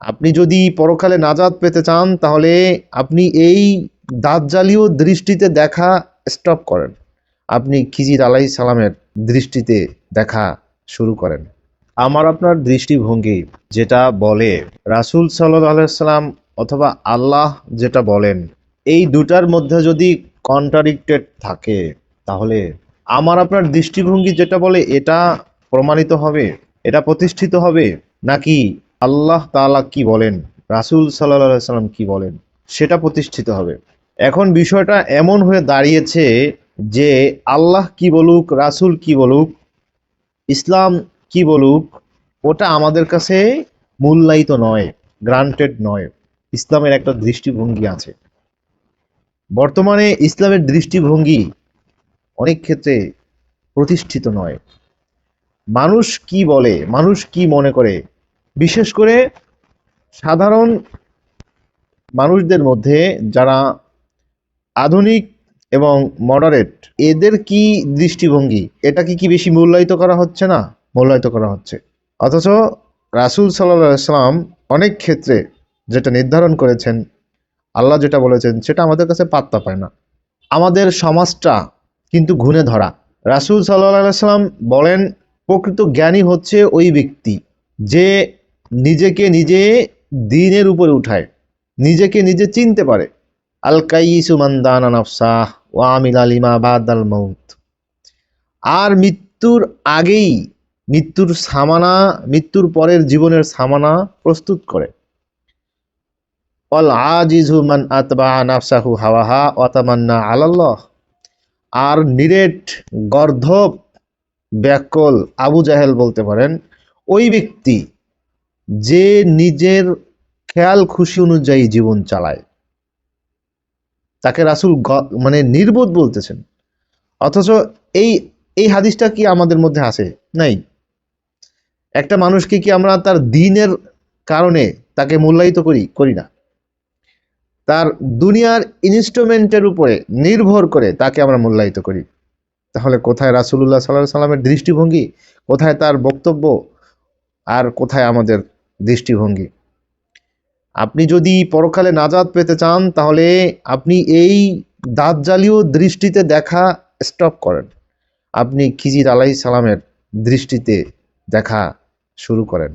আপনি যদি পরকালে নাজাদ পেতে চান, তাহলে আপনি এই দাজ্জালীয় দৃষ্টিতে দেখা স্টপ করেন। আপনি খিজির আলাই সালামের দৃষ্টিতে দেখা শুরু করেন। আমার আপনার দৃষ্টিভঙ্গি যেটা বলে রাসূল আলাইসাল্লাম অথবা আল্লাহ যেটা বলেন, এই দুটার মধ্যে যদি কন্ট্রাডিক্টেড থাকে, তাহলে আমার আপনার দৃষ্টিভঙ্গি যেটা বলে, এটা প্রমাণিত হবে, এটা প্রতিষ্ঠিত হবে, নাকি আল্লাহ তাআলা কি বলেন? রাসূল সাল্লাহ সাল্লাম কি বলেন? সেটা প্রতিষ্ঠিত হবে। এখন বিষয়টা এমন হয়ে দাঁড়িয়েছে যে আল্লাহ কি বলুক, রাসূল কি বলুক, ইসলাম কি বলুক, ওটা আমাদের কাছে মূল্যায়িত নয়, গ্রান্টেড নয়। ইসলামের একটা দৃষ্টিভঙ্গি আছে। বর্তমানে ইসলামের দৃষ্টিভঙ্গি অনেক ক্ষেত্রে প্রতিষ্ঠিত নয়। মানুষ কি বলে, মানুষ কি মনে করে বিশেষ করে সাধারণ মানুষদের মধ্যে যারা আধুনিক এবং মডারেট, এদের কি দৃষ্টিভঙ্গি? এটা কি কি বেশি মূল্যায়িত করা হচ্ছে না? মূল্যায়িত করা হচ্ছে। অথচ রাসূল সাল্লাহ সাল্লাম অনেক ক্ষেত্রে যেটা নির্ধারণ করেছেন, আল্লাহ যেটা বলেছেন, সেটা আমাদের কাছে পাত্তা পায় না। আমাদের সমাজটা কিন্তু ঘুণে ধরা। রাসূল সাল্লাহ সাল্লাম বলেন, প্রকৃত জ্ঞানী হচ্ছে ওই ব্যক্তি যে নিজেকে নিজে দিনের উপরে উঠায়, নিজেকে নিজে চিনতে পারে। আল কাইসু মান্দানা নাফসাহ ওয়া আমিল আলিমা বাদাল মৌত আর মৃত্যুর আগেই মৃত্যুর সামানা, মৃত্যুর পরের জীবনের সামানা প্রস্তুত করে। অল আজিজু মান আতবা নাফসাহু হাওয়াহা অতামান্না আলাল্লাহ। আর নিরেট গর্ধব, ব্যাকল আবু জাহেল বলতে পারেন, ওই ব্যক্তি যে নিজের খেয়াল খুশি অনুযায়ী জীবন চালায়। তাকে রাসূল মানে নির্বোধ বলতেছেন। অথচ এই এই হাদিসটা কি আমাদের মধ্যে আছে? নাই। একটা মানুষকে কি আমরা তার দিনের কারণে তাকে মূল্যায়িত করি করি না? তার দুনিয়ার ইনস্ট্রুমেন্টের উপরে নির্ভর করে তাকে আমরা মূল্যায়িত করি। তাহলে কোথায় রাসূলুল্লাহ সাল্লাহ সাল্লামের দৃষ্টিভঙ্গি? কোথায় তার বক্তব্য? আর কোথায় আমাদের দৃষ্টিভঙ্গি। আপনি যদি পরকালে নাজাদ পেতে চান, তাহলে আপনি এই দাঁত জালীয় দৃষ্টিতে দেখা স্টপ করেন। আপনি খিজির আলাই সালামের দৃষ্টিতে দেখা শুরু করেন।